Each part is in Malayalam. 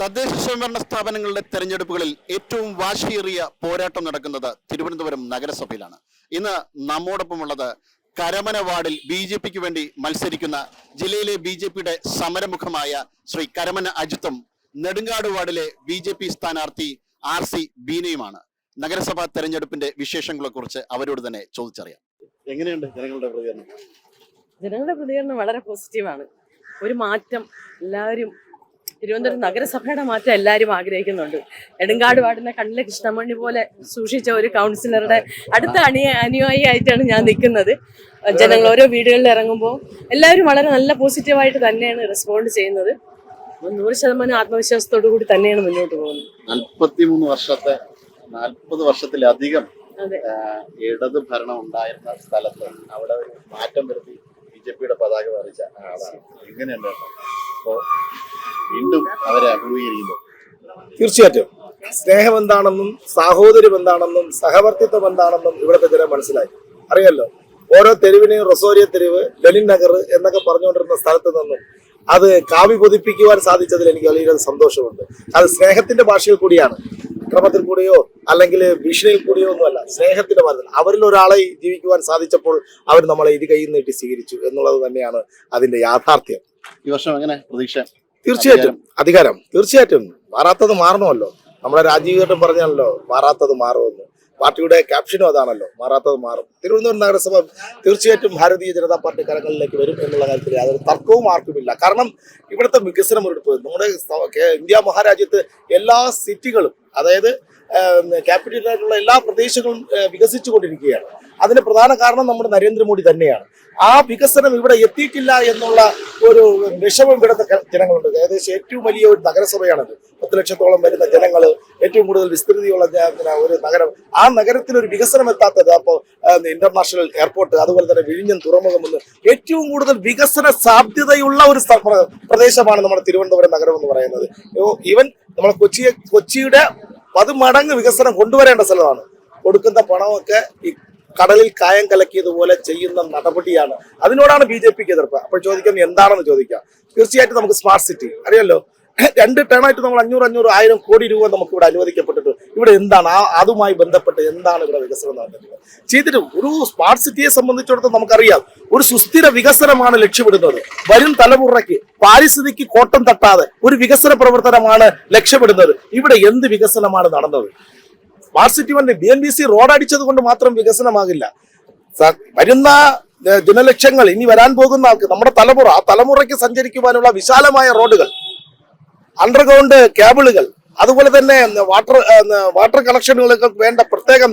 തദ്ദേശ സ്വയംഭരണ സ്ഥാപനങ്ങളുടെ തെരഞ്ഞെടുപ്പുകളിൽ ഏറ്റവും വാശിയേറിയ പോരാട്ടം നടക്കുന്നത് തിരുവനന്തപുരം നഗരസഭയിലാണ്. ഇന്ന് നമ്മോടൊപ്പമുള്ളത് കരമന വാർഡിൽ ബി ജെ പിക്ക് വേണ്ടി മത്സരിക്കുന്ന ജില്ലയിലെ ബി ജെ പിയുടെ സമരമുഖമായ ശ്രീ കരമന അജിത്തും നെടുങ്കാട് വാർഡിലെ ബി ജെ പി സ്ഥാനാർത്ഥി ആർ സി ബീനയുമാണ്. നഗരസഭാ തെരഞ്ഞെടുപ്പിന്റെ വിശേഷങ്ങളെ കുറിച്ച് അവരോട് തന്നെ ചോദിച്ചറിയാം. എങ്ങനെയുണ്ട് ജനങ്ങളുടെ പ്രതികരണം? ജനങ്ങളുടെ പ്രതികരണം വളരെ പോസിറ്റീവാണ് ഒരു മാറ്റം എല്ലാവരും തിരുവനന്തപുരം നഗരസഭയുടെ മാറ്റം എല്ലാവരും ആഗ്രഹിക്കുന്നുണ്ട്. നെടുങ്കാട് വാർഡിനെ കണ്ണിലെ കൃഷ്ണമണി പോലെ സൂക്ഷിച്ച ഒരു കൗൺസിലറുടെ അടുത്ത അണിയ അനുയായി ആയിട്ടാണ് ഞാൻ നിൽക്കുന്നത്. ജനങ്ങൾ ഓരോ വീടുകളിൽ ഇറങ്ങുമ്പോൾ എല്ലാവരും വളരെ നല്ല പോസിറ്റീവായിട്ട് തന്നെയാണ് റെസ്പോണ്ട് ചെയ്യുന്നത്. അപ്പോൾ നൂറ് ശതമാനം ആത്മവിശ്വാസത്തോടു കൂടി തന്നെയാണ് മുന്നോട്ട് പോകുന്നത്. നാൽപ്പത്തിമൂന്ന് വർഷത്തെ നാൽപ്പത് വർഷത്തിലധികം ഇടത് ഭരണം ഉണ്ടായിരുന്ന സ്ഥലത്ത് അവിടെ മാറ്റം വരുത്തി ബി ജെ പിയുടെ പതാക വരച്ച ആളാണ്. എങ്ങനെയുണ്ട് അപ്പോ വീണ്ടും അവരെ അഭിമുഖീകരിക്കുമ്പോൾ തീർച്ചയായിട്ടും. സ്നേഹം എന്താണെന്നും സാഹോദര്യം എന്താണെന്നും സഹവർത്തിത്വം എന്താണെന്നും ഇവിടുത്തെ ജനം മനസ്സിലായി. അറിയാലോ? ഓരോ തെരുവിനെയും റൊസോരിയ തെരുവ് ലലിൻ നഗർ എന്നൊക്കെ പറഞ്ഞുകൊണ്ടിരുന്ന സ്ഥലത്ത് നിന്നും അത് കാവി പൊതിപ്പിക്കുവാൻ സാധിച്ചതിൽ എനിക്ക് വലിയൊരു സന്തോഷമുണ്ട്. അത് സ്നേഹത്തിന്റെ ഭാഷയിൽ കൂടിയാണ്. ക്രമത്തിൽ കൂടിയോ അല്ലെങ്കിൽ ഭീഷണിയിൽ കൂടിയോ ഒന്നുമല്ല. സ്നേഹത്തിന്റെ ഭാഷയിൽ. അവരിൽ ഒരാളെ ജീവിക്കുവാൻ സാധിച്ചപ്പോൾ അവർ നമ്മളെ ഇത് കൈ നീട്ടി സ്വീകരിച്ചു എന്നുള്ളത് തന്നെയാണ് അതിന്റെ യാഥാർത്ഥ്യം. ഈ വർഷം എങ്ങനെ പ്രതീക്ഷ? തീർച്ചയായിട്ടും. അധികാരം. തീർച്ചയായിട്ടും. മാറാത്തത് മാറണമല്ലോ. നമ്മുടെ രാജീവ് ഏട്ടൻ പറഞ്ഞാണല്ലോ മാറാത്തത് മാറുമെന്ന്. പാർട്ടിയുടെ ക്യാപ്ഷനും അതാണല്ലോ മാറാത്തത് മാറും. തിരുവനന്തപുരം നഗരസഭ തീർച്ചയായിട്ടും ഭാരതീയ ജനതാ പാർട്ടി കരങ്ങളിലേക്ക് വരും എന്നുള്ള കാര്യത്തിൽ യാതൊരു തർക്കവും ആർക്കുമില്ല. കാരണം ഇവിടുത്തെ വികസനം ഒരു നമ്മുടെ ഇന്ത്യ മഹാരാജ്യത്ത് എല്ലാ സിറ്റികളും അതായത് ക്യാപിറ്റലായിട്ടുള്ള എല്ലാ പ്രദേശങ്ങളും വികസിച്ചുകൊണ്ടിരിക്കുകയാണ്. അതിന് പ്രധാന കാരണം നമ്മുടെ നരേന്ദ്രമോദി തന്നെയാണ്. ആ വികസനം ഇവിടെ എത്തിയിട്ടില്ല എന്നുള്ള ഒരു വിഷമം ഇവിടുത്തെ ജനങ്ങളുണ്ട്. ഏകദേശം ഏറ്റവും വലിയ ഒരു നഗരസഭയാണത്. പത്ത് ലക്ഷത്തോളം വരുന്ന ജനങ്ങൾ ഏറ്റവും കൂടുതൽ വിസ്തൃതിയുള്ള ഒരു നഗരം. ആ നഗരത്തിൽ ഒരു വികസനം എത്താത്തത് അപ്പോൾ ഇന്റർനാഷണൽ എയർപോർട്ട് അതുപോലെ തന്നെ വിഴിഞ്ഞം തുറമുഖം എന്ന് ഏറ്റവും കൂടുതൽ വികസന സാധ്യതയുള്ള ഒരു പ്രദേശമാണ് നമ്മുടെ തിരുവനന്തപുരം നഗരം എന്ന് പറയുന്നത്. ഈവൻ നമ്മുടെ കൊച്ചിയെ കൊച്ചിയുടെ പതിമടങ്ങ് വികസനം കൊണ്ടുവരേണ്ട സ്ഥലമാണ്. കൊടുക്കുന്ന പണമൊക്കെ ഈ കടലിൽ കായം കലക്കിയതുപോലെ ചെയ്യുന്ന നടപടിയാണ്. അതിനോടാണ് ബി ജെ പിക്ക് എതിർപ്പ്. അപ്പോൾ ചോദിക്കുന്നത് എന്താണെന്ന് ചോദിക്കാം. തീർച്ചയായിട്ടും നമുക്ക് സ്മാർട്ട് സിറ്റി അറിയാലോ? രണ്ട് ടേണായിട്ട് നമ്മൾ അഞ്ഞൂറ് അഞ്ഞൂറ് ആയിരം കോടി രൂപ നമുക്ക് ഇവിടെ അനുവദിക്കപ്പെട്ടിട്ട് ഇവിടെ എന്താണ്? ആ അതുമായി ബന്ധപ്പെട്ട് എന്താണ് ഇവിടെ വികസനം നടത്തുന്നത് ചെയ്തിട്ട് ഒരു സ്മാർട്ട് സിറ്റിയെ സംബന്ധിച്ചിടത്തോളം നമുക്കറിയാം. ഒരു സുസ്ഥിര വികസനമാണ് ലക്ഷ്യമിടുന്നത്. വരും തലമുറയ്ക്ക് പാരിസ്ഥിതിക്ക് കോട്ടം തട്ടാതെ ഒരു വികസന പ്രവർത്തനമാണ് ലക്ഷ്യമിടുന്നത്. ഇവിടെ എന്ത് വികസനമാണ് നടന്നത്? സ്മാർട്ട് സിറ്റി വണ്ടി B N B C road അടിച്ചത് കൊണ്ട് മാത്രം വികസനമാകില്ല. വരുന്ന ജനലക്ഷങ്ങൾ ഇനി വരാൻ പോകുന്ന ആൾക്ക് നമ്മുടെ തലമുറ ആ തലമുറയ്ക്ക് സഞ്ചരിക്കുവാനുള്ള വിശാലമായ റോഡുകൾ അണ്ടർഗ്രൗണ്ട് കേബിളുകൾ അതുപോലെ തന്നെ വാട്ടർ വാട്ടർ കണക്ഷനുകൾക്ക് വേണ്ട പ്രത്യേകം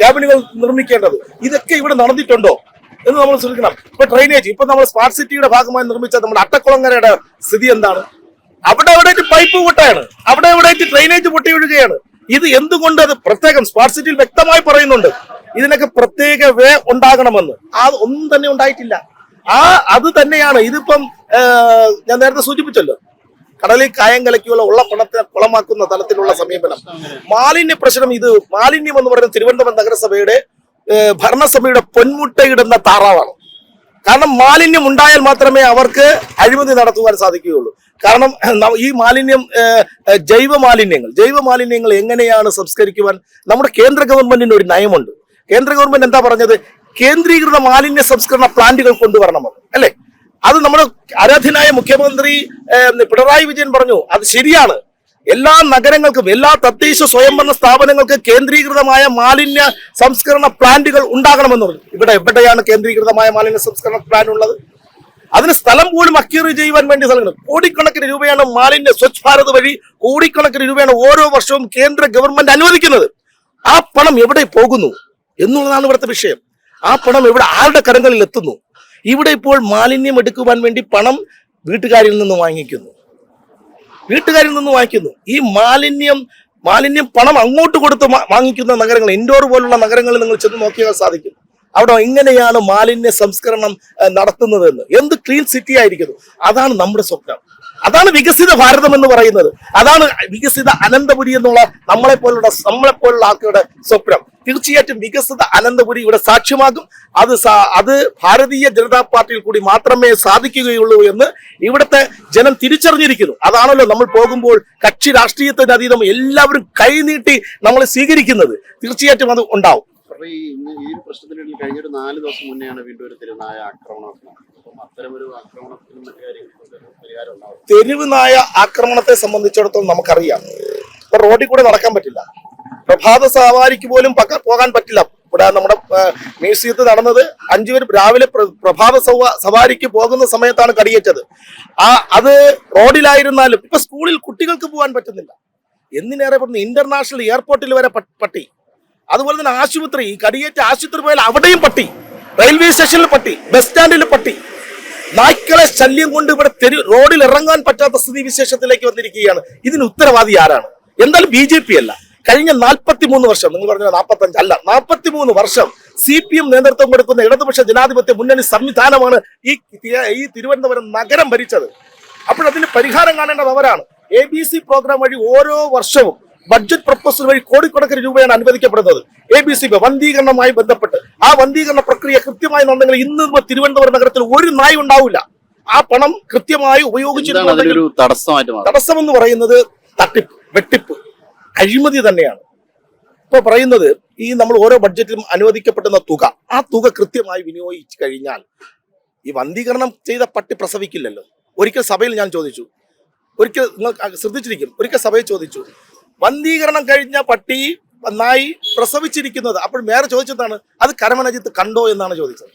ക്യാബിനുകൾ നിർമ്മിക്കേണ്ടത്. ഇതൊക്കെ ഇവിടെ നടന്നിട്ടുണ്ടോ എന്ന് നമ്മൾ ശ്രദ്ധിക്കണം. ഇപ്പൊ ഡ്രൈനേജ് ഇപ്പൊ നമ്മൾ സ്മാർട്ട് സിറ്റിയുടെ ഭാഗമായി നിർമ്മിച്ച നമ്മുടെ അട്ടക്കുളങ്ങരയുടെ സ്ഥിതി എന്താണ്? അവിടെ എവിടെ പൈപ്പ് പൊട്ടാണ് അവിടെ എവിടെ ഡ്രൈനേജ് പൊട്ടി ഇത് എന്തുകൊണ്ട് അത് പ്രത്യേകം സ്മാർട്ട് സിറ്റിയിൽ വ്യക്തമായി പറയുന്നുണ്ട്. ഇതിനൊക്കെ പ്രത്യേക വേ ഉണ്ടാകണമെന്ന്. ആ ഒന്നും തന്നെ ഉണ്ടായിട്ടില്ല. ആ അത് തന്നെയാണ് ഇതിപ്പം ഞാൻ നേരത്തെ സൂചിപ്പിച്ചല്ലോ. കടലിൽ കായം കലക്കിയുള്ള ഉള്ള പണത്തെ കുളമാക്കുന്ന തലത്തിലുള്ള സമീപനം. മാലിന്യ പ്രശ്നം ഇത് മാലിന്യം എന്ന് പറയുന്നത് തിരുവനന്തപുരം നഗരസഭയുടെ ഭരണസഭയുടെ പൊന്മുട്ടയിടുന്ന താറാവാണ്. കാരണം മാലിന്യം ഉണ്ടായാൽ മാത്രമേ അവർക്ക് അഴിമതി നടത്തുവാൻ സാധിക്കുകയുള്ളൂ. കാരണം ഈ മാലിന്യം ജൈവ മാലിന്യങ്ങൾ ജൈവ മാലിന്യങ്ങൾ എങ്ങനെയാണ് സംസ്കരിക്കുവാൻ നമ്മുടെ കേന്ദ്ര ഗവൺമെന്റിന് ഒരു നയമുണ്ട്. കേന്ദ്ര ഗവൺമെന്റ് എന്താ പറഞ്ഞത്? കേന്ദ്രീകൃത മാലിന്യ സംസ്കരണ പ്ലാന്റുകൾ കൊണ്ടുവരണമെന്ന് അല്ലേ? അത് നമ്മുടെ ആരാധ്യനായ മുഖ്യമന്ത്രി പിണറായി വിജയൻ പറഞ്ഞു. അത് ശരിയാണ്. എല്ലാ നഗരങ്ങൾക്കും എല്ലാ തദ്ദേശ സ്വയംഭരണ സ്ഥാപനങ്ങൾക്ക് കേന്ദ്രീകൃതമായ മാലിന്യ സംസ്കരണ പ്ലാന്റുകൾ ഉണ്ടാകണമെന്ന് പറഞ്ഞു ഇവിടെ എവിടെയാണ് കേന്ദ്രീകൃതമായ മാലിന്യ സംസ്കരണ പ്ലാൻ ഉള്ളത്? അതിന് സ്ഥലം പോലും അക്യൂറി ചെയ്യുവാൻ വേണ്ടി സ്ഥലങ്ങൾ. കോടിക്കണക്കിന് രൂപയാണ് മാലിന്യ സ്വച്ഛ് ഭാരത് വഴി കോടിക്കണക്കിന് രൂപയാണ് ഓരോ വർഷവും കേന്ദ്ര ഗവൺമെന്റ് അനുവദിക്കുന്നത്. ആ പണം എവിടെ പോകുന്നു എന്നുള്ളതാണ് ഇവിടുത്തെ വിഷയം. ആ പണം എവിടെ ആരുടെ കരങ്ങളിൽ എത്തുന്നു ഇവിടെ ഇപ്പോൾ മാലിന്യം എടുക്കുവാൻ വേണ്ടി പണം വീട്ടുകാരിൽ നിന്ന് വാങ്ങിക്കുന്നു. വീട്ടുകാരിൽ നിന്ന് വാങ്ങിക്കുന്നു. ഈ മാലിന്യം മാലിന്യം പണം അങ്ങോട്ട് കൊടുത്ത് വാങ്ങിക്കുന്ന നഗരങ്ങൾ ഇൻഡോർ പോലുള്ള നഗരങ്ങളിൽ നിങ്ങൾ ചെന്ന് നോക്കിയാൽ സാധിക്കും. അവിടെ എങ്ങനെയാണ് മാലിന്യ സംസ്കരണം നടത്തുന്നതെന്ന്. എന്ത് ക്ലീൻ സിറ്റി ആയിരിക്കുന്നു. അതാണ് നമ്മുടെ സ്വപ്നം. അതാണ് വികസിത ഭാരതം എന്ന് പറയുന്നത്. അതാണ് വികസിത അനന്തപുരി എന്നുള്ള നമ്മളെ പോലുള്ള നമ്മളെ പോലുള്ള ആൾക്കാരുടെ സ്വപ്നം. തീർച്ചയായിട്ടും വികസിത അനന്തപുരി ഇവിടെ സാക്ഷ്യമാകും. അത് അത് ഭാരതീയ ജനതാ പാർട്ടിയിൽ കൂടി മാത്രമേ സാധിക്കുകയുള്ളൂ എന്ന് ഇവിടുത്തെ ജനം തിരിച്ചറിഞ്ഞിരിക്കുന്നു. അതാണല്ലോ നമ്മൾ പോകുമ്പോൾ കക്ഷി രാഷ്ട്രീയത്തിന് അതീതം എല്ലാവരും കൈനീട്ടി നമ്മൾ സ്വീകരിക്കുന്നത്. തീർച്ചയായിട്ടും അത് ഉണ്ടാവും. ഈ പ്രശ്നത്തിനുള്ളിൽ കഴിഞ്ഞൊരു നാല് ദിവസം മുന്നെയാണ് വീണ്ടും ഒരു തിരുനായ ആക്രമണം തെരുവ് നായ ആക്രമണത്തെ സംബന്ധിച്ചിടത്തോളം നമുക്കറിയാം. ഇപ്പൊ റോഡിൽ കൂടെ നടക്കാൻ പറ്റില്ല. പ്രഭാത സവാരിക്ക് പോലും പോകാൻ പറ്റില്ല. ഇവിടെ നമ്മുടെ മ്യൂസിയത്തിൽ നടന്നത് അഞ്ചു പേര് രാവിലെ പ്രഭാത സവാരിക്ക് പോകുന്ന സമയത്താണ് കടിയേറ്റത്. ആ അത് റോഡിലായിരുന്നാലും ഇപ്പൊ സ്കൂളിൽ കുട്ടികൾക്ക് പോകാൻ പറ്റുന്നില്ല. എന്തിനേറെ പറഞ്ഞു ഇന്റർനാഷണൽ എയർപോർട്ടിൽ വരെ പട്ടി. അതുപോലെ തന്നെ ആശുപത്രി. ഈ കടിയേറ്റ ആശുപത്രി പോയാൽ അവിടെയും പട്ടി. റെയിൽവേ സ്റ്റേഷനിൽ പട്ടി. ബസ് സ്റ്റാൻഡിൽ പട്ടി. നായ്ക്കളെ ശല്യം കൊണ്ട് ഇവിടെ തെരു റോഡിൽ ഇറങ്ങാൻ പറ്റാത്ത സ്ഥിതി വിശേഷത്തിലേക്ക് വന്നിരിക്കുകയാണ്. ഇതിന് ഉത്തരവാദി ആരാണ്? എന്തായാലും ബി ജെ പി അല്ല. കഴിഞ്ഞ നാൽപ്പത്തി മൂന്ന് വർഷം നിങ്ങൾ പറഞ്ഞ നാൽപ്പത്തി അഞ്ച് അല്ല നാൽപ്പത്തി മൂന്ന് വർഷം സി പി എം നേതൃത്വം കൊടുക്കുന്ന ഇടതുപക്ഷ ജനാധിപത്യ മുന്നണി സംവിധാനമാണ് ഈ ഈ തിരുവനന്തപുരം നഗരം ഭരിച്ചത്. അപ്പോൾ അതിന് പരിഹാരം കാണേണ്ടത് അവരാണ്. എ ബി സി പ്രോഗ്രാം വഴി ഓരോ വർഷവും ബഡ്ജറ്റ് പ്രപ്പോസൽ വഴി കോടിക്കണക്കിന് രൂപയാണ് അനുവദിക്കപ്പെടുന്നത്. എ ബി സി വന്ധീകരണവുമായി ബന്ധപ്പെട്ട്. ആ വന്ധീകരണ പ്രക്രിയ കൃത്യമായി നടന്നെങ്കിൽ ഇന്ന് തിരുവനന്തപുരം നഗരത്തിൽ ഒരു നായ ഉണ്ടാവില്ല. ആ പണം കൃത്യമായി ഉപയോഗിച്ചിട്ടുണ്ട് തടസ്സം എന്ന് പറയുന്നത് തട്ടിപ്പ് വെട്ടിപ്പ് അഴിമതി തന്നെയാണ്. ഇപ്പൊ പറയുന്നത് ഈ നമ്മൾ ഓരോ ബഡ്ജറ്റിലും അനുവദിക്കപ്പെടുന്ന തുക ആ തുക കൃത്യമായി വിനിയോഗിച്ചു കഴിഞ്ഞാൽ ഈ വന്ധീകരണം ചെയ്ത പട്ടി പ്രസവിക്കില്ലല്ലോ. ഒരിക്കൽ സഭയിൽ ഞാൻ ചോദിച്ചു. ഒരിക്കൽ നിങ്ങൾ ശ്രദ്ധിച്ചിരിക്കും. ഒരിക്കൽ സഭയിൽ ചോദിച്ചു. വന്ധീകരണം കഴിഞ്ഞ പട്ടി നായി പ്രസവിച്ചിരിക്കുന്നത്. അപ്പോൾ മേയർ ചോദിച്ചതാണ് അത് കരമനജിത്ത് കണ്ടോ എന്നാണ് ചോദിച്ചത്.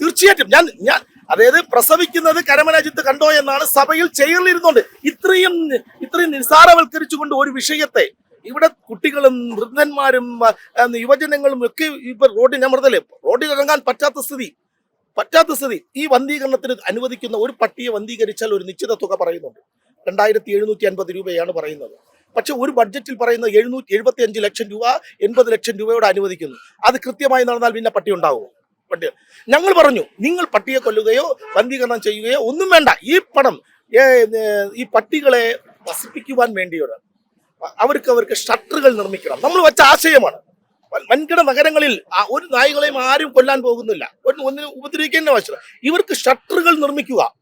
തീർച്ചയായിട്ടും. ഞാൻ ഞാൻ അതായത് പ്രസവിക്കുന്നത് കരമനജിത്ത് കണ്ടോ എന്നാണ് സഭയിൽ ചെയറിലിരുന്നുകൊണ്ട് ഇത്രയും ഇത്രയും നിസ്സാരവൽക്കരിച്ചുകൊണ്ട് ഒരു വിഷയത്തെ ഇവിടെ കുട്ടികളും വൃദ്ധന്മാരും യുവജനങ്ങളും ഒക്കെ ഇപ്പൊ റോഡിൽ ഞാൻ പറഞ്ഞല്ലേ റോഡിൽ ഇറങ്ങാൻ പറ്റാത്ത സ്ഥിതി. പറ്റാത്ത സ്ഥിതി. ഈ വന്ധീകരണത്തിന് അനുവദിക്കുന്ന ഒരു പട്ടിയെ വന്ധീകരിച്ചാൽ ഒരു നിശ്ചിത തുക പറയുന്നുണ്ട്. രണ്ടായിരത്തി എഴുന്നൂറ്റി അൻപത് രൂപയാണ് പറയുന്നത്. പക്ഷെ ഒരു ബഡ്ജറ്റിൽ പറയുന്ന എഴുന്നൂറ്റി എഴുപത്തി അഞ്ച് ലക്ഷം രൂപ എൺപത് ലക്ഷം രൂപയോട് അനുവദിക്കുന്നു. അത് കൃത്യമായി നടന്നാൽ പിന്നെ പട്ടി ഉണ്ടാവുമോ പട്ടി. ഞങ്ങൾ പറഞ്ഞു നിങ്ങൾ പട്ടിയെ കൊല്ലുകയോ വന്ധീകരണം ചെയ്യുകയോ ഒന്നും വേണ്ട. ഈ പണം ഈ പട്ടികളെ വസിപ്പിക്കുവാൻ വേണ്ടിയാണ് അവർക്ക് അവർക്ക് ഷട്ടറുകൾ നിർമ്മിക്കണം. നമ്മൾ വെച്ച ആശയമാണ്. വൻ- വൻകിട നഗരങ്ങളിൽ ഒരു നായകളെയും ആരും കൊല്ലാൻ പോകുന്നില്ല. ഒന്നിനെ ഉപദ്രവിക്കേണ്ട ആവശ്യമില്ല. ഇവർക്ക് ഷട്ടറുകൾ നിർമ്മിക്കുക.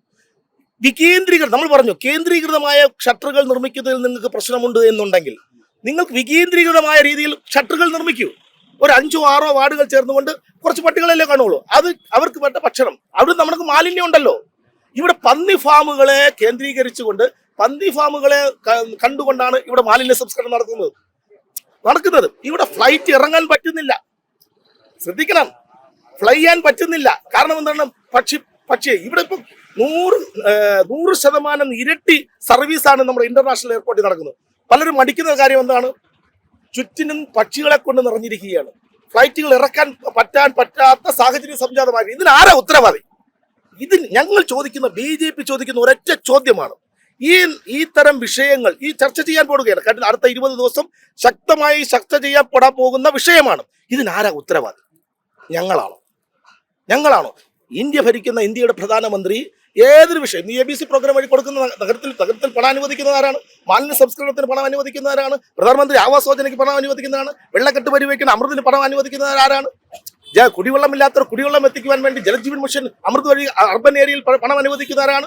വികേന്ദ്രീകൃതം നമ്മൾ പറഞ്ഞു കേന്ദ്രീകൃതമായ ഷട്ടറുകൾ നിർമ്മിക്കുന്നതിൽ നിങ്ങൾക്ക് പ്രശ്നമുണ്ട് എന്നുണ്ടെങ്കിൽ നിങ്ങൾക്ക് വികേന്ദ്രീകൃതമായ രീതിയിൽ ഷട്ടറുകൾ നിർമ്മിക്കൂ. ഒരു അഞ്ചോ ആറോ വാർഡുകൾ ചേർന്നുകൊണ്ട് കുറച്ച് പട്ടികളല്ലേ കാണുള്ളൂ. അത് അവർക്ക് വേണ്ട ഭക്ഷണം. അവിടെ നമുക്ക് മാലിന്യം ഉണ്ടല്ലോ. ഇവിടെ പന്നി ഫാമുകളെ കേന്ദ്രീകരിച്ചുകൊണ്ട് പന്നി ഫാമുകളെ കണ്ടുകൊണ്ടാണ് ഇവിടെ മാലിന്യ സംസ്കരണം നടത്തുന്നത് നടക്കുന്നത്. ഇവിടെ ഫ്ലൈറ്റ് ഇറങ്ങാൻ പറ്റുന്നില്ല. ശ്രദ്ധിക്കണം. ഫ്ലൈ ചെയ്യാൻ പറ്റുന്നില്ല. കാരണം എന്താണ്? പക്ഷി പക്ഷേ. ഇവിടെ ഇപ്പം നൂറ് നൂറ് ശതമാനം ഇരട്ടി സർവീസാണ് നമ്മുടെ ഇന്റർനാഷണൽ എയർപോർട്ടിൽ നടക്കുന്നത്. പലരും മടിക്കുന്ന കാര്യം എന്താണ്? ചുറ്റിനും പക്ഷികളെ കൊണ്ട് നിറഞ്ഞിരിക്കുകയാണ്. ഫ്ലൈറ്റുകൾ ഇറക്കാൻ പറ്റാൻ പറ്റാത്ത സാഹചര്യം സംജാതമായി ഇതിന് ആരാ ഉത്തരവാദി? ഇത് ഞങ്ങൾ ചോദിക്കുന്ന ബി ജെ പി ചോദിക്കുന്ന ഒരൊറ്റ ചോദ്യമാണ്. ഈ ഈ തരം വിഷയങ്ങൾ ഈ ചർച്ച ചെയ്യാൻ പോടുകയാണ് കാരണം അടുത്ത ഇരുപത് ദിവസം ശക്തമായി ചർച്ച ചെയ്യപ്പെടാൻ പോകുന്ന വിഷയമാണ്. ഇതിനാരാ ഉത്തരവാദി? ഞങ്ങളാണോ? ഞങ്ങളാണോ? ഇന്ത്യ ഭരിക്കുന്ന ഇന്ത്യയുടെ പ്രധാനമന്ത്രി ഏതൊരു വിഷയം? എ ബി സി പ്രോഗ്രാം വഴി കൊടുക്കുന്ന ന- നഗരത്തിൽ നഗരത്തിൽ പണം അനുവദിക്കുന്നവരാണ്. മാലിന്യ സംസ്കരണത്തിന് പണം അനുവദിക്കുന്നവരാണ്. പ്രധാനമന്ത്രി ആവാസ് യോജനയ്ക്ക് പണം അനുവദിക്കുന്നതാണ് വെള്ളക്കെട്ട് പരിവയ്ക്കുന്ന അമൃതിന് പണം അനുവദിക്കുന്നവരാരാണ്. ജ കുടിവെള്ളമില്ലാത്തവർ കുടിവെള്ളം എത്തിക്കുവാൻ വേണ്ടി ജലജീവൻ മിഷൻ അമൃത് വഴി അർബൻ ഏരിയയിൽ പണം അനുവദിക്കുന്ന ആരാണ്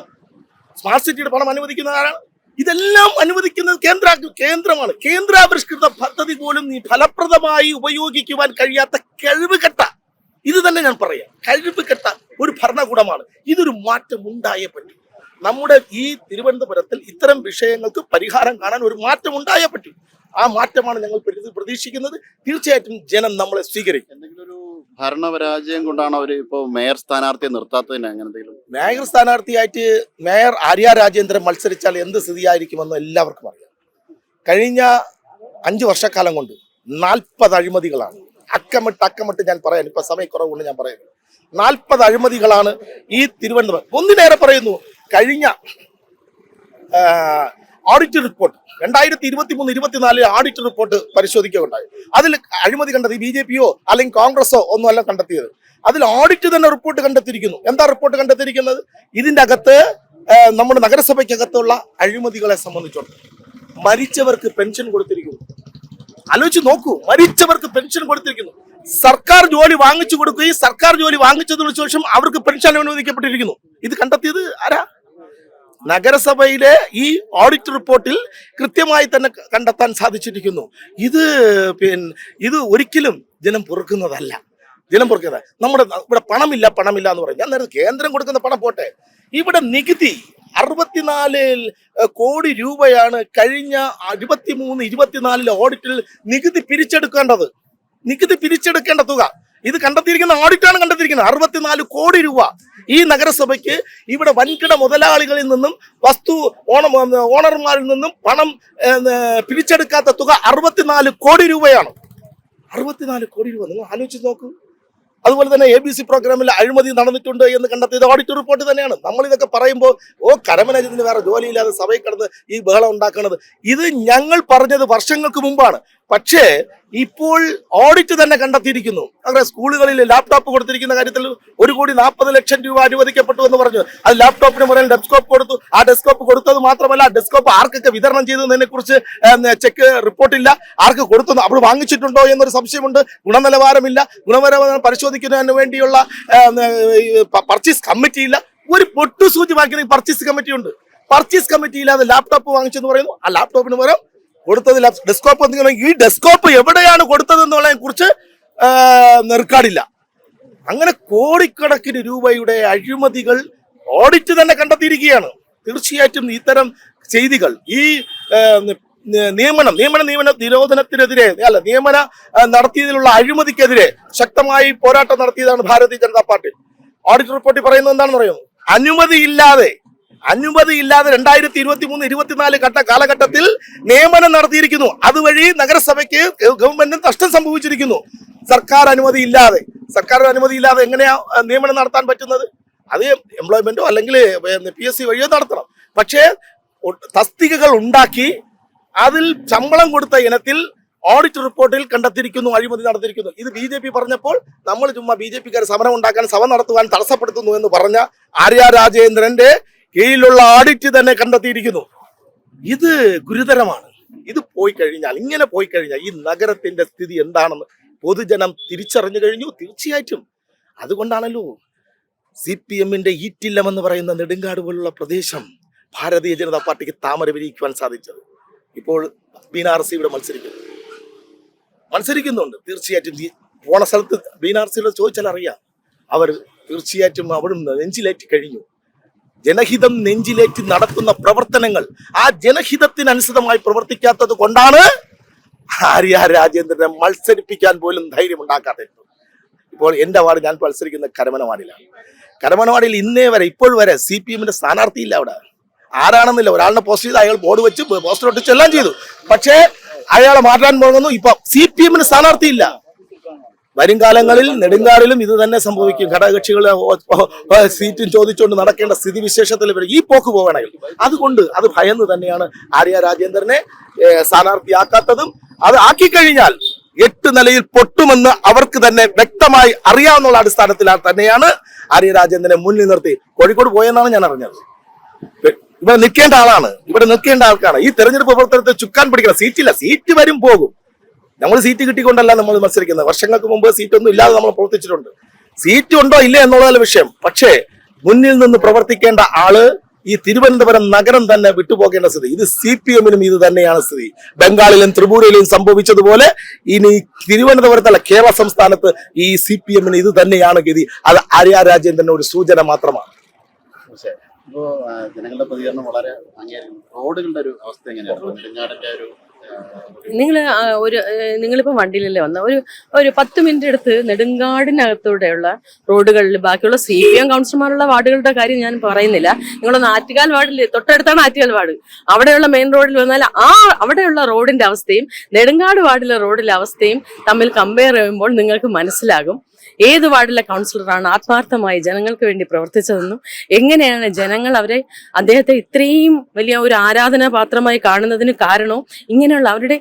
സ്മാർട്ട് സിറ്റിയുടെ പണം അനുവദിക്കുന്ന ആരാണ് ഇതെല്ലാം അനുവദിക്കുന്നത് കേന്ദ്ര കേന്ദ്രമാണ്. കേന്ദ്രാവിഷ്കൃത പദ്ധതി പോലും നീ ഫലപ്രദമായി ഉപയോഗിക്കുവാൻ കഴിയാത്ത കഴിവുകെട്ട ഇത് തന്നെ ഞാൻ പറയാം. കഴിവുകെട്ട ഒരു ഭരണകൂടമാണ്. ഇതൊരു മാറ്റം ഉണ്ടായേ പറ്റൂ. നമ്മുടെ ഈ തിരുവനന്തപുരത്തിൽ ഇത്തരം വിഷയങ്ങൾക്ക് പരിഹാരം കാണാൻ ഒരു മാറ്റം ഉണ്ടായേ പറ്റൂ. ആ മാറ്റമാണ് ഞങ്ങൾ പ്രതി- പ്രതീക്ഷിക്കുന്നത്. തീർച്ചയായിട്ടും ജനം നമ്മളെ സ്വീകരിക്കും. എന്തെങ്കിലും ഒരു ഭരണപരാജയം കൊണ്ടാണ് അവർ ഇപ്പോൾ മേയർ സ്ഥാനാർത്ഥിയെ നിർത്താത്തതിന് അങ്ങനെ എന്തെങ്കിലും? മേയർ സ്ഥാനാർത്ഥിയായിട്ട് മേയർ ആര്യ രാജേന്ദ്രൻ മത്സരിച്ചാൽ എന്ത് സ്ഥിതിയായിരിക്കുമെന്ന് എല്ലാവർക്കും അറിയാം. കഴിഞ്ഞ അഞ്ച് വർഷക്കാലം കൊണ്ട് നാൽപ്പത് അഴിമതികളാണ്. അക്കമിട്ട് അക്കമിട്ട് ഞാൻ പറയാൻ ഇപ്പൊ സമയക്കുറവുകൊണ്ട് ഞാൻ പറയുന്നു. നാൽപ്പത് അഴിമതികളാണ് ഈ തിരുവനന്തപുരം. ഒന്നിനേറെ പറയുന്നു. കഴിഞ്ഞ ഓഡിറ്റ് റിപ്പോർട്ട് രണ്ടായിരത്തി ഇരുപത്തി മൂന്ന് ഇരുപത്തിനാലിൽ ഓഡിറ്റ് റിപ്പോർട്ട് പരിശോധിക്കുകയുണ്ടായി. അതിൽ അഴിമതി കണ്ടത് ബി ജെ പിയോ അല്ലെങ്കിൽ കോൺഗ്രസോ ഒന്നുമല്ല കണ്ടെത്തിയത്. അതിൽ ഓഡിറ്റ് തന്നെ റിപ്പോർട്ട് കണ്ടെത്തിയിരിക്കുന്നു. എന്താ റിപ്പോർട്ട് കണ്ടെത്തിയിരിക്കുന്നത്? ഇതിന്റെ അകത്ത് നമ്മുടെ നഗരസഭയ്ക്കകത്തുള്ള അഴിമതികളെ സംബന്ധിച്ചുണ്ട് മരിച്ചവർക്ക് പെൻഷൻ കൊടുത്തിരിക്കുന്നു. ആലോചിച്ച് നോക്കൂ. മരിച്ചവർക്ക് പെൻഷൻ കൊടുത്തിരിക്കുന്നു. സർക്കാർ ജോലി വാങ്ങിച്ചു കൊടുക്കുകയും സർക്കാർ ജോലി വാങ്ങിച്ചതിനു ശേഷം അവർക്ക് പെൻഷൻ അനുവദിക്കപ്പെട്ടിരിക്കുന്നു. ഇത് കണ്ടെത്തിയത് ആരാ? നഗരസഭയിലെ ഈ ഓഡിറ്റ് റിപ്പോർട്ടിൽ കൃത്യമായി തന്നെ കണ്ടെത്താൻ സാധിച്ചിരിക്കുന്നു. ഇത് പിന്നെ ഇത് ഒരിക്കലും ജനം പൊറുക്കുന്നതല്ല. ജനം പൊറുക്കുന്നത് നമ്മുടെ ഇവിടെ പണമില്ല പണമില്ല എന്ന് പറയും. ഞാൻ നേരത്തെ കേന്ദ്രം കൊടുക്കുന്ന പണം പോട്ടെ. ഇവിടെ നികുതി അറുപത്തിനാല് കോടി രൂപയാണ് കഴിഞ്ഞ ഇരുപത്തിമൂന്ന് ഇരുപത്തിനാലിലെ ഓഡിറ്റിൽ നികുതി പിരിച്ചെടുക്കേണ്ടത്. നികുതി പിരിച്ചെടുക്കേണ്ട തുക. ഇത് കണ്ടെത്തിയിരിക്കുന്ന ഓഡിറ്റാണ് കണ്ടെത്തിയിരിക്കുന്നത്. അറുപത്തിനാല് കോടി രൂപ ഈ നഗരസഭയ്ക്ക് ഇവിടെ വൻകിട മുതലാളികളിൽ നിന്നും വസ്തു ഓണ ഓണർമാരിൽ നിന്നും പണം പിരിച്ചെടുക്കാത്ത തുക അറുപത്തിനാല് കോടി രൂപയാണ്. അറുപത്തിനാല് കോടി രൂപ. നിങ്ങൾ ആലോചിച്ച് നോക്കൂ. അതുപോലെ തന്നെ എ ബി സി പ്രോഗ്രാമിൽ അഴിമതി നടന്നിട്ടുണ്ട് എന്ന് കണ്ടെത്തിയത് ഓഡിറ്റ് റിപ്പോർട്ട് തന്നെയാണ്. നമ്മൾ ഇതൊക്കെ പറയുമ്പോൾ ഓ കരമനജിന് വേറെ ജോലിയില്ലാതെ സഭയിൽ കിടന്ന് ഈ ബഹളം ഉണ്ടാക്കുന്നത് ഇത് ഞങ്ങൾ പറഞ്ഞത് വർഷങ്ങൾക്ക് മുമ്പാണ്. പക്ഷേ ഇപ്പോൾ ഓഡിറ്റ് തന്നെ കണ്ടെത്തിയിരിക്കുന്നു. അങ്ങനെ സ്കൂളുകളിൽ ലാപ്ടോപ്പ് കൊടുത്തിരിക്കുന്ന കാര്യത്തിൽ ഒരു കോടി നാൽപ്പത് ലക്ഷം രൂപ അനുവദിക്കപ്പെട്ടു എന്ന് പറഞ്ഞു. അത് ലാപ്ടോപ്പിന് മുറിയിൽ ഡെസ്ക്ടോപ്പ് കൊടുത്തു. ആ ഡെസ്ക്ടോപ്പ് കൊടുത്തത് മാത്രമല്ല ആ ഡെസ്ക്ടോപ്പ് ആർക്കൊക്കെ വിതരണം ചെയ്തതിനെ കുറിച്ച് ചെക്ക് റിപ്പോർട്ടില്ല ആർക്ക് കൊടുത്തു അപ്പോൾ വാങ്ങിച്ചിട്ടുണ്ടോ എന്നൊരു സംശയമുണ്ട്. ഗുണനിലവാരമില്ല. ഗുണനിലവാരം പരിശോധിക്കുന്നതിന് വേണ്ടിയുള്ള പർച്ചേസ് കമ്മിറ്റി ഇല്ല. ഒരു പൊട്ടു സൂചി വാങ്ങിക്കുന്ന പർച്ചേസ് കമ്മിറ്റി ഉണ്ട്. പർച്ചേസ് കമ്മിറ്റി ഇല്ലാതെ ലാപ്ടോപ്പ് വാങ്ങിച്ചെന്ന് പറയുന്നു. ആ ലാപ്ടോപ്പിന് പകരം കൊടുത്തത് ഡെസ്കോപ്പ് എന്തെങ്കിലും ഈ ഡെസ്കോപ്പ് എവിടെയാണ് കൊടുത്തത് എന്നുള്ളതിനെ കുറിച്ച് നെർക്കാടില്ല അങ്ങനെ കോടിക്കണക്കിന് രൂപയുടെ അഴിമതികൾ ഓഡിറ്റ് തന്നെ കണ്ടെത്തിയിരിക്കുകയാണ്. തീർച്ചയായിട്ടും ഇത്തരം ചെയ്തികൾ ഈ നിയമനം നിയമന നിയമന നിരോധനത്തിനെതിരെ അല്ല നിയമന നടത്തിയതിലുള്ള അഴിമതിക്കെതിരെ ശക്തമായി പോരാട്ടം നടത്തിയതാണ് ഭാരതീയ ജനതാ പാർട്ടി. ഓഡിറ്റ് റിപ്പോർട്ടിൽ പറയുന്നത് എന്താണെന്ന് പറയുന്നത് അനുമതിയില്ലാതെ അനുമതിയില്ലാതെ രണ്ടായിരത്തി ഇരുപത്തി മൂന്ന് ഇരുപത്തിനാല് ഘട്ട കാലഘട്ടത്തിൽ നിയമനം നടത്തിയിരിക്കുന്നു. അതുവഴി നഗരസഭയ്ക്ക് ഗവൺമെന്റിന് നഷ്ടം സംഭവിച്ചിരിക്കുന്നു. സർക്കാർ അനുമതി ഇല്ലാതെ. സർക്കാർ അനുമതി ഇല്ലാതെ എങ്ങനെയാ നിയമനം നടത്താൻ പറ്റുന്നത്? അത് എംപ്ലോയ്മെന്റോ അല്ലെങ്കിൽ പി എസ് സി വഴിയോ നടത്തണം. പക്ഷേ തസ്തികകൾ ഉണ്ടാക്കി അതിൽ ശമ്പളം കൊടുത്ത ഇനത്തിൽ ഓഡിറ്റ് റിപ്പോർട്ടിൽ കണ്ടെത്തിയിരിക്കുന്നു അഴിമതി നടത്തിയിരിക്കുന്നു. ഇത് ബി ജെ പി പറഞ്ഞപ്പോൾ നമ്മൾ ചുമ്മാ ബി ജെ പിക്കാർ സമരം ഉണ്ടാക്കാൻ സഭ നടത്തുവാൻ തടസ്സപ്പെടുത്തുന്നു എന്ന് പറഞ്ഞ ആര്യ രാജേന്ദ്രന്റെ കീഴിലുള്ള ആഡിറ്റ് തന്നെ കണ്ടെത്തിയിരിക്കുന്നു. ഇത് ഗുരുതരമാണ്. ഇത് പോയി കഴിഞ്ഞാൽ ഇങ്ങനെ പോയി കഴിഞ്ഞാൽ ഈ നഗരത്തിന്റെ സ്ഥിതി എന്താണെന്ന് പൊതുജനം തിരിച്ചറിഞ്ഞു കഴിഞ്ഞു തീർച്ചയായിട്ടും. അതുകൊണ്ടാണല്ലോ സി പി എമ്മിന്റെ ഈറ്റില്ലം എന്ന് പറയുന്ന നെടുങ്കാട് പോലുള്ള പ്രദേശം ഭാരതീയ ജനതാ പാർട്ടിക്ക് താമര വിരിയിക്കുവാൻ സാധിച്ചത്. ഇപ്പോൾ ബീനാർ ഇവിടെ മത്സരിക്കുന്നു. മത്സരിക്കുന്നുണ്ട്. തീർച്ചയായിട്ടും പോണ സ്ഥലത്ത് ബീനാർ സിയോട് ചോദിച്ചാൽ അറിയാം അവർ തീർച്ചയായിട്ടും അവിടുന്ന് നെഞ്ചിലേറ്റി കഴിഞ്ഞു. ജനഹിതം നെഞ്ചിലേക്ക് നടത്തുന്ന പ്രവർത്തനങ്ങൾ ആ ജനഹിതത്തിനനുസൃതമായി പ്രവർത്തിക്കാത്തത് കൊണ്ടാണ് ആര്യ രാജേന്ദ്രനെ മത്സരിപ്പിക്കാൻ പോലും ധൈര്യം ഉണ്ടാക്കാത്തത്. ഇപ്പോൾ എന്റെ വാർഡ് ഞാൻ മത്സരിക്കുന്ന കരമനവാടിയിലാണ്. കരമനവാടിയിൽ ഇന്നേ വരെ ഇപ്പോൾ വരെ സി പി എമ്മിന്റെ സ്ഥാനാർത്ഥിയില്ല അവിടെ. ആരാണെന്നില്ല. ഒരാളിനെ പോസ്റ്റ് ചെയ്ത് അയാൾ ബോർഡ് വെച്ച് പോസ്റ്റർ ഒട്ടിച്ച് എല്ലാം ചെയ്തു. പക്ഷേ അയാളെ മാറ്റാൻ പോകുന്നു. ഇപ്പൊ സി പി എമ്മിന് സ്ഥാനാർത്ഥിയില്ല. വരും കാലങ്ങളിൽ നെടുങ്കാടിലും ഇത് തന്നെ സംഭവിക്കും. ഘടകകക്ഷികൾ സീറ്റും ചോദിച്ചുകൊണ്ട് നടക്കേണ്ട സ്ഥിതിവിശേഷത്തിൽ ഈ പോക്ക് പോകണമെങ്കിൽ അതുകൊണ്ട് അത് ഭയന്ന് തന്നെയാണ് ആര്യ രാജേന്ദ്രനെ സ്ഥാനാർത്ഥിയാക്കാത്തതും അത് ആക്കിക്കഴിഞ്ഞാൽ എട്ട് നിലയിൽ പൊട്ടുമെന്ന് അവർക്ക് തന്നെ വ്യക്തമായി അറിയാവുന്ന അടിസ്ഥാനത്തിലാണ് തന്നെയാണ് ആര്യ രാജേന്ദ്രനെ മുന്നിൽ നിർത്തി. കോഴിക്കോട് പോയെന്നാണ് ഞാൻ അറിഞ്ഞത്. ഇവിടെ നിൽക്കേണ്ട ആളാണ്. ഇവിടെ നിൽക്കേണ്ട ആൾക്കാണ് ഈ തെരഞ്ഞെടുപ്പ് പ്രവർത്തനത്തെ ചുക്കാൻ പിടിക്കണം. സീറ്റില്ല. സീറ്റ് വരും പോകും. നമ്മൾ സീറ്റ് കിട്ടിക്കൊണ്ടല്ല നമ്മൾ മത്സരിക്കുന്നത്. വർഷങ്ങൾക്ക് മുമ്പ് സീറ്റൊന്നും ഇല്ലാതെ നമ്മൾ പ്രവർത്തിച്ചിട്ടുണ്ട്. സീറ്റ് ഉണ്ടോ ഇല്ലേ എന്നുള്ളതല്ല വിഷയം. പക്ഷേ മുന്നിൽ നിന്ന് പ്രവർത്തിക്കേണ്ട ആൾ ഈ തിരുവനന്തപുരം നഗരം തന്നെ വിട്ടുപോകേണ്ട സ്ഥിതി. ഇത് സി പി എമ്മിനും ഇത് തന്നെയാണ് സ്ഥിതി. ബംഗാളിലും ത്രിപുരയിലും സംഭവിച്ചതുപോലെ ഇനി തിരുവനന്തപുരത്തല്ല കേരള സംസ്ഥാനത്ത് ഈ സി പി എമ്മിന് ഇത് തന്നെയാണ് ഗതി. അത് ആര്യ രാജേന്ദ്രന്റെ ഒരു സൂചന മാത്രമാണ്. ഇപ്പോ ജനങ്ങളുടെ പ്രതികരണം വളരെ റോഡുകളുടെ ഒരു അവസ്ഥ എങ്ങനെയാണ് ഒരു നിങ്ങൾ ഒരു നിങ്ങളിപ്പോൾ നിങ്ങളിപ്പോ വണ്ടിയിലല്ലേ വന്ന? ഒരു ഒരു പത്ത് മിനിറ്റ് എടുത്ത് നെടുങ്കാടിനകത്തൂടെയുള്ള റോഡുകളിൽ ബാക്കിയുള്ള സി പി എം കൗൺസിലർമാരുള്ള വാർഡുകളുടെ കാര്യം ഞാൻ പറയുന്നില്ല. നിങ്ങളൊന്ന് ആറ്റുകാൽ വാർഡിൽ തൊട്ടടുത്താണ് ആറ്റുകാൽ വാർഡ്. അവിടെയുള്ള മെയിൻ റോഡിൽ വന്നാൽ ആ അവിടെയുള്ള റോഡിന്റെ അവസ്ഥയും നെടുങ്കാട് വാർഡിലെ റോഡിലെ അവസ്ഥയും തമ്മിൽ കമ്പയർ ചെയ്യുമ്പോൾ നിങ്ങൾക്ക് മനസ്സിലാകും. ഏത് വാർഡിലെ കൗൺസിലറാണ് ആത്മാർത്ഥമായി ജനങ്ങൾക്ക് വേണ്ടി പ്രവർത്തിച്ചതെന്നും എങ്ങനെയാണ് ജനങ്ങൾ അവരെ അദ്ദേഹത്തെ ഇത്രയും വലിയ ഒരു ആരാധനാ പാത്രമായി കാണുന്നതിന് കാരണവും ഇങ്ങനെയുള്ള അവരുടെ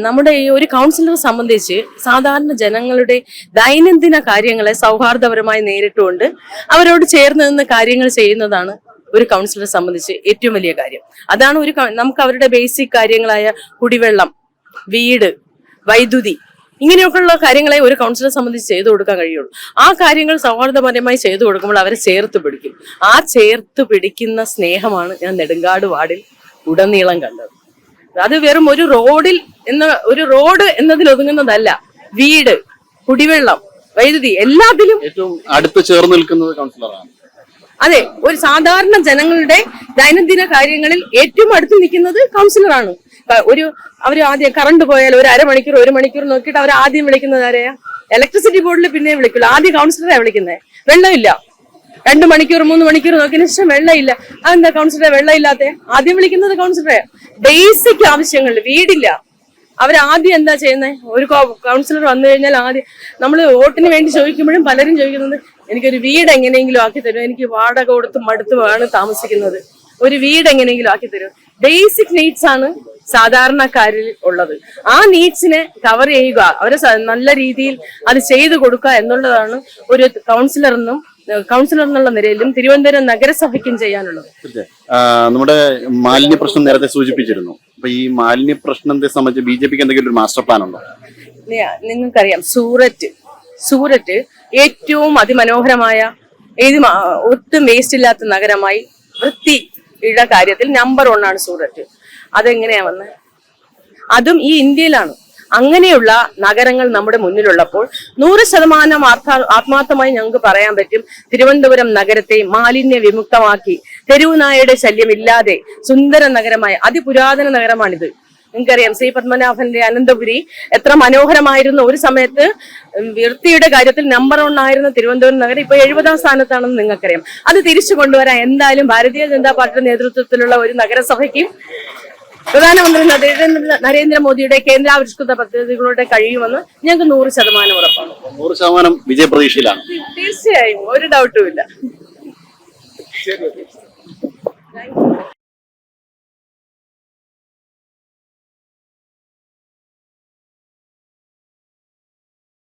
നമ്മുടെ ഈ ഒരു കൗൺസിലറെ സംബന്ധിച്ച് സാധാരണ ജനങ്ങളുടെ ദൈനംദിന കാര്യങ്ങളെ സൗഹാർദ്ദപരമായി നേരിട്ടുകൊണ്ട് അവരോട് ചേർന്ന് നിന്ന് കാര്യങ്ങൾ ചെയ്യുന്നതാണ് ഒരു കൗൺസിലറെ സംബന്ധിച്ച് ഏറ്റവും വലിയ കാര്യം. അതാണ് ഒരു നമുക്ക് അവരുടെ ബേസിക് കാര്യങ്ങളായ കുടിവെള്ളം വീട് വൈദ്യുതി ഇങ്ങനെയൊക്കെയുള്ള കാര്യങ്ങളെ ഒരു കൗൺസിലറെ സംബന്ധിച്ച് ചെയ്തു കൊടുക്കാൻ കഴിയുള്ളൂ. ആ കാര്യങ്ങൾ സൗഹാർദ്ദപരമായി ചെയ്തു കൊടുക്കുമ്പോൾ അവരെ ചേർത്ത് പിടിക്കും. ആ ചേർത്ത് പിടിക്കുന്ന സ്നേഹമാണ് ഞാൻ നെടുങ്കാട് വാർഡിൽ ഉടനീളം കണ്ടത്. അത് വെറും ഒരു റോഡിൽ എന്ന ഒരു റോഡ് എന്നതിൽ ഒതുങ്ങുന്നതല്ല. വീട് കുടിവെള്ളം വൈദ്യുതി എല്ലാത്തിലും ഏറ്റവും അടുത്ത് ചേർന്ന് നിൽക്കുന്നത് കൗൺസിലറാണ് അതെ ഒരു സാധാരണ ജനങ്ങളുടെ ദൈനംദിന കാര്യങ്ങളിൽ ഏറ്റവും അടുത്ത് നിൽക്കുന്നത് കൗൺസിലറാണ്. ഒരു അവർ ആദ്യം കറണ്ട് പോയാൽ ഒരു അരമണിക്കൂർ ഒരു മണിക്കൂർ നോക്കിയിട്ട് അവർ ആദ്യം വിളിക്കുന്നത് ആരെയാ? ഇലക്ട്രിസിറ്റി ബോർഡിൽ പിന്നെ വിളിക്കുള്ളൂ. ആദ്യം കൗൺസിലറെ വിളിക്കുന്നത് വെള്ളമില്ല. രണ്ട് മണിക്കൂർ മൂന്ന് മണിക്കൂർ നോക്കിയതിനു ശേഷം വെള്ളമില്ല. അതെന്താ കൗൺസിലറെ വെള്ളമില്ലാത്ത? ആദ്യം വിളിക്കുന്നത് കൗൺസിലറെ. ബേസിക് ആവശ്യങ്ങൾ വീടില്ല. അവരാദ്യം എന്താ ചെയ്യുന്നത് ഒരു കൗൺസിലർ വന്നു കഴിഞ്ഞാൽ ആദ്യം നമ്മൾ വോട്ടിന് വേണ്ടി ചോദിക്കുമ്പോഴും പലരും ചോദിക്കുന്നത് എനിക്കൊരു വീട് എങ്ങനെയെങ്കിലും ആക്കി തരും. എനിക്ക് വാടക കൊടുത്ത് മടുത്തുമാണ് താമസിക്കുന്നത്. ഒരു വീട് എങ്ങനെയെങ്കിലും ആക്കി തരും. ബേസിക് നീഡ്സ് ആണ് സാധാരണക്കാരിൽ ഉള്ളത്. ആ നീഡ്സിനെ കവർ ചെയ്യുക. അവരെ നല്ല രീതിയിൽ അത് ചെയ്തു കൊടുക്കുക എന്നുള്ളതാണ് ഒരു കൗൺസിലർ എന്നും കൗൺസിലർ എന്നുള്ള നിലയിലും തിരുവനന്തപുരം നഗരസഭയ്ക്കും ചെയ്യാനുള്ളത്. നമ്മുടെ മാലിന്യ പ്രശ്നം നേരത്തെ സൂചിപ്പിച്ചിരുന്നു. അപ്പൊ ഈ മാലിന്യ പ്രശ്നത്തെ സംബന്ധിച്ച് ബി ജെ പിക്ക് എന്തെങ്കിലും ഒരു മാസ്റ്റർ പ്ലാൻ ഉണ്ടോ? നിങ്ങൾക്കറിയാം സൂററ്റ്. സൂററ്റ് ഏറ്റവും അതിമനോഹരമായ ഏത് ഒട്ടും വേസ്റ്റ് ഇല്ലാത്ത നഗരമായി വൃത്തി വൃത്തിയുടെ കാര്യത്തിൽ നമ്പർ ആണ് സൂററ്റ് അതെങ്ങനെയാ വന്നത് അതും ഈ ഇന്ത്യയിലാണ്. അങ്ങനെയുള്ള നഗരങ്ങൾ നമ്മുടെ മുന്നിലുള്ളപ്പോൾ നൂറ് ശതമാനം ആത്മാർത്ഥമായി ഞങ്ങൾക്ക് പറയാൻ പറ്റും തിരുവനന്തപുരം നഗരത്തെ മാലിന്യ വിമുക്തമാക്കി. തെരുവുനായയുടെ ശല്യമില്ലാതെ സുന്ദര നഗരമായ അതിപുരാതന നഗരമാണിത്. നിങ്ങൾക്കറിയാം ശ്രീ പത്മനാഭന്റെ അനന്തപുരി എത്ര മനോഹരമായിരുന്നു ഒരു സമയത്ത് വൃത്തിയുടെ കാര്യത്തിൽ നമ്പർ വൺ ആയിരുന്ന തിരുവനന്തപുരം നഗരം ഇപ്പൊ എഴുപതാം സ്ഥാനത്താണെന്ന് നിങ്ങൾക്കറിയാം. അത് തിരിച്ചു കൊണ്ടുവരാൻ എന്തായാലും ഭാരതീയ ജനതാ പാർട്ടിയുടെ നേതൃത്വത്തിലുള്ള ഒരു നഗരസഭയ്ക്കും പ്രധാനമന്ത്രി നരേന്ദ്ര നരേന്ദ്രമോദിയുടെ കേന്ദ്രാവിഷ്കൃത പദ്ധതികളുടെ കഴിയുമെന്ന് ഞങ്ങൾക്ക് നൂറ് ശതമാനം ഉറപ്പാണ്. നൂറ് ശതമാനം വിജയപ്രതീക്ഷയിലാണ്. തീർച്ചയായും ഒരു ഡൗട്ടും ഇല്ല.